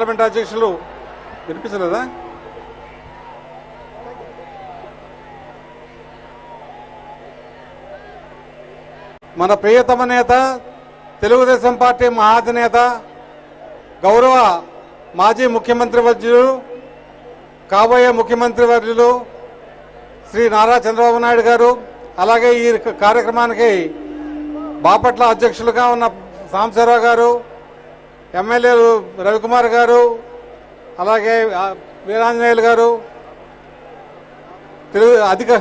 Parliament అధ్యక్షులు వినిపించలేదా? మన ప్రియతమ నేత తెలుగుదేశం పార్టీ మహాధినేత గౌరవ మాజీ ముఖ్యమంత్రి వర్యులు కాబోయే ముఖ్యమంత్రి వర్యులు శ్రీ నారా చంద్రబాబు నాయుడు గారు అలాగే ఈ కార్యక్రమానికి బాపట్ల అధ్యక్షులుగా ఉన్న సాంబశివరావు గారు ఎమ్మెల్యేలు రవికుమార్ గారు అలాగే వీరాంజనేయులు గారు తెలుగు అధిక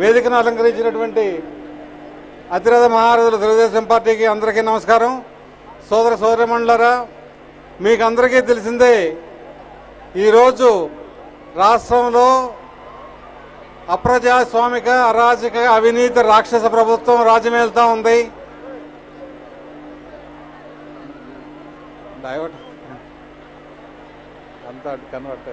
వేదికను అలంకరించినటువంటి అతిరథ మహారథులు తెలుగుదేశం పార్టీకి అందరికీ నమస్కారం. సోదర సోదరమండలరా మీకు అందరికీ తెలిసిందే ఈరోజు రాష్ట్రంలో అప్రజాస్వామిక అరాజక అవినీతి రాక్షస ప్రభుత్వం రాజ్యమేలుతా ఉంది. ಡೈವರ್ಟ್. ಅಂತ ಕನ್ವರ್ಟ್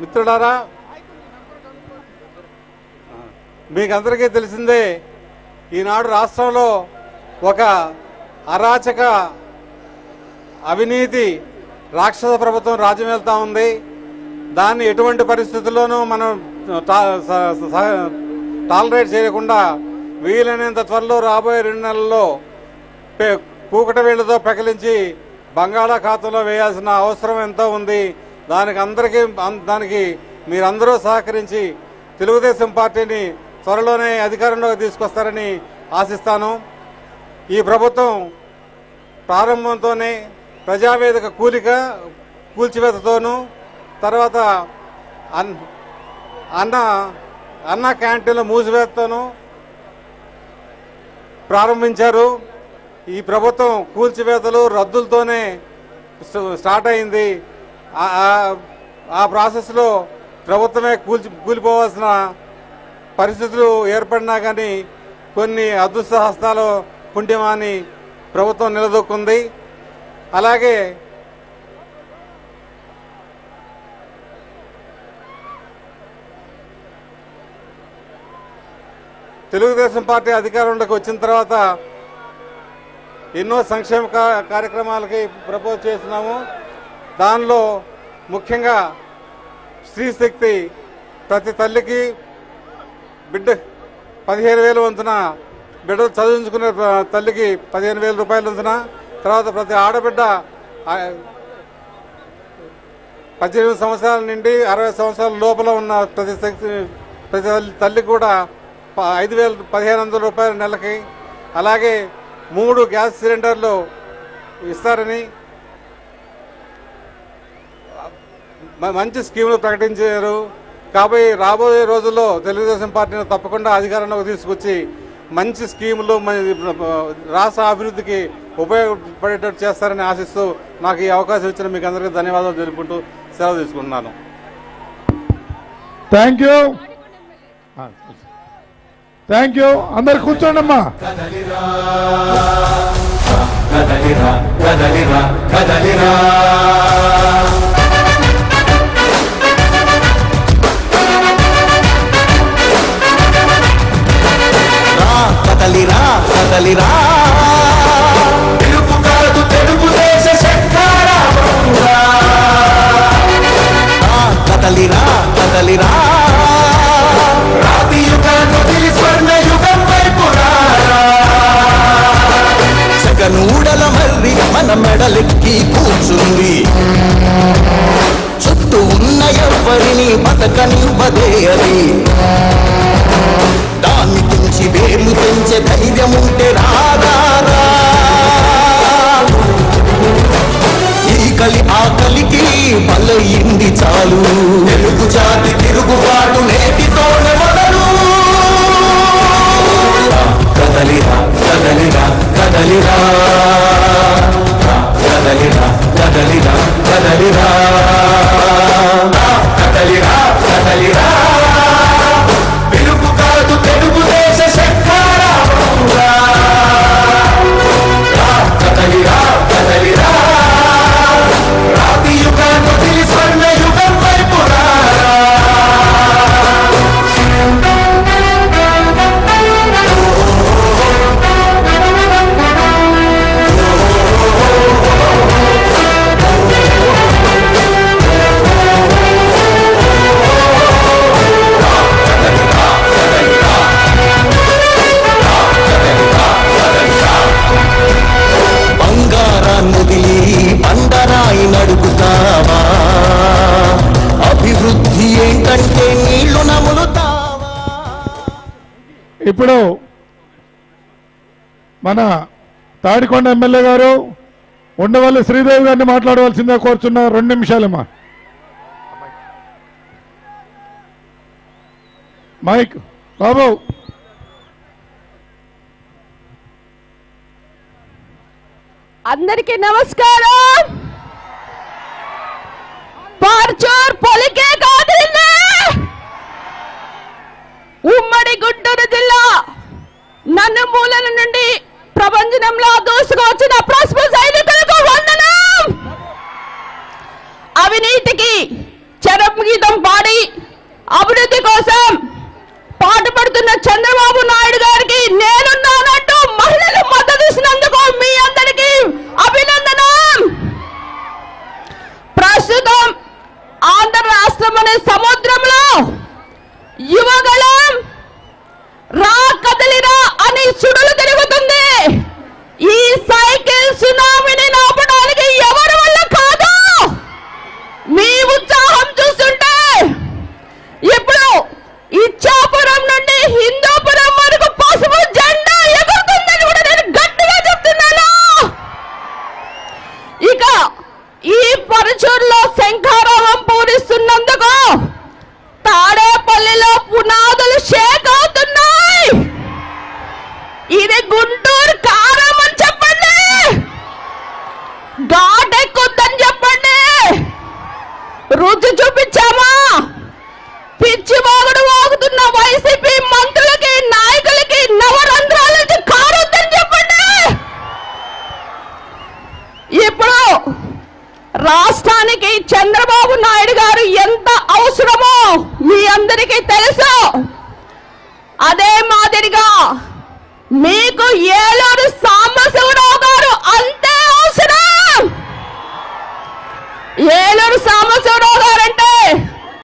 మిత్రుడారా మిత్రులారా మీకందరికీ తెలిసిందే ఈనాడు రాష్ట్రంలో ఒక అరాచక అవినీతి రాక్షస ప్రభుత్వం రాజ్యమేలుతా ఉంది. దాన్ని ఎటువంటి పరిస్థితుల్లోనూ మనం టా- స- స- టాలరేట్ చేయకుండా వీలైనంత త్వరలో రాబోయే రెండు నెలల్లో పె- కూకట వేళ్ళతో పెకలించి బంగాళాఖాతంలో వేయాల్సిన అవసరం ఎంతో ఉంది. దానికి అందరికీ అం- దానికి మీరందరూ సహకరించి తెలుగుదేశం పార్టీని త్వరలోనే అధికారంలోకి తీసుకొస్తారని ఆశిస్తాను. ఈ ప్రభుత్వం ప్రారంభంతోనే ప్రజావేదిక కూలిక కూల్చివేతతోనూ తర్వాత అన్ అన్న అన్న క్యాంటీన్ల మూసివేతతోనూ ప్రారంభించారు. ఈ ప్రభుత్వం కూల్చివేతలు రద్దులతోనే స్టార్ట్ అయింది. ఆ- ప్రాసెస్లో ప్రభుత్వమే కూల్చి కూలిపోవాల్సిన పరిస్థితులు ఏర్పడినా కానీ కొన్ని అదృష్ట హస్తాలు పుణ్యమాని ప్రభుత్వం నిలదొక్కుంది. అలాగే తెలుగుదేశం పార్టీ అధికారంలోకి వచ్చిన తర్వాత ఎన్నో సంక్షేమ కార్యక్రమాలకి ప్రపోజ్ చేస్తున్నాము. దానిలో ముఖ్యంగా స్త్రీ శక్తి ప్రతి తల్లికి బిడ్డ పదిహేను వేలు వంతున బిడ్డలు చదివించుకునే తల్లికి పదిహేను వేల రూపాయలు వంతున తర్వాత ప్రతి ఆడబిడ్డ పద్దెనిమిది సంవత్సరాల నుండి అరవై సంవత్సరాల లోపల ఉన్న ప్రతి శక్తి ప్రతి తల్లి- తల్లికి కూడా ఐదు వేల పదిహేను వందల రూపాయల నెలకి అలాగే మూడు గ్యాస్ సిలిండర్లు ఇస్తారని మ- మంచి స్కీములు ప్రకటించారు. కాబోయే రాబోయే రోజుల్లో తెలుగుదేశం పార్టీని తప్పకుండా అధికారంలోకి తీసుకొచ్చి మంచి స్కీములు మన రాష్ట్ర అభివృద్ధికి ఉపయోగపడేటట్టు చేస్తారని ఆశిస్తూ నాకు ఈ అవకాశం ఇచ్చిన మీకు అందరికీ ధన్యవాదాలు తెలుపుకుంటూ సెలవు తీసుకుంటున్నాను. థ్యాంక్ యూ థ్యాంక్ యూ అందరు కూర్చోండి అమ్మా కదలిరా కదలిరా కదలిరా కదలిరా కదలిరా కదలిరా రాతి యుగాన్ని వదిలి స్వర్ణ యుగం వైపు రారా జగనూడల మర్రి మన మెడలెక్కి కూర్చుంది. చుట్టూ ఉన్న ఎవ్వరిని బతకనివ్వదే అది. మనిషి తెంచే ధైర్యం ఉంటే రాదా ఈ కలి ఆ కలికి బలయింది చాలు. తెలుగు జాతి తిరుగుబాటు నేటితోనే మొదలు. కదలిరా కదలిరా కదలిరా. కదలిరా కదలిరా కదలిరా. ఇప్పుడు మన తాడికొండ ఎమ్మెల్యే గారు ఉండవల్లి శ్రీదేవి గారిని మాట్లాడవలసిందిగా కోరుచున్నా రెండు నిమిషాలమ్మా మైక్ బాబు. అందరికీ నమస్కారం. పార్చూర్ పొలికే మూలల నుండి ప్రపంచంలో దూసుకొచ్చిన ప్రశ్న సైనికులకు వందనం! అవినీతికి చరం గీతం పాడి అభివృద్ధి కోసం పాటుపడుతున్న చంద్రబాబు నాయుడు గారికి నేనున్నానంటూ మహిళలు మద్దతు ఇచ్చినందుకు మీ అందరికీ అభినందనం! ప్రస్తుతం ఆంధ్ర రాష్ట్రం అనే సముద్రంలో యువగళం రా కదలిరా! అని సుడులు తిరుగుతుంది. ఈ luchando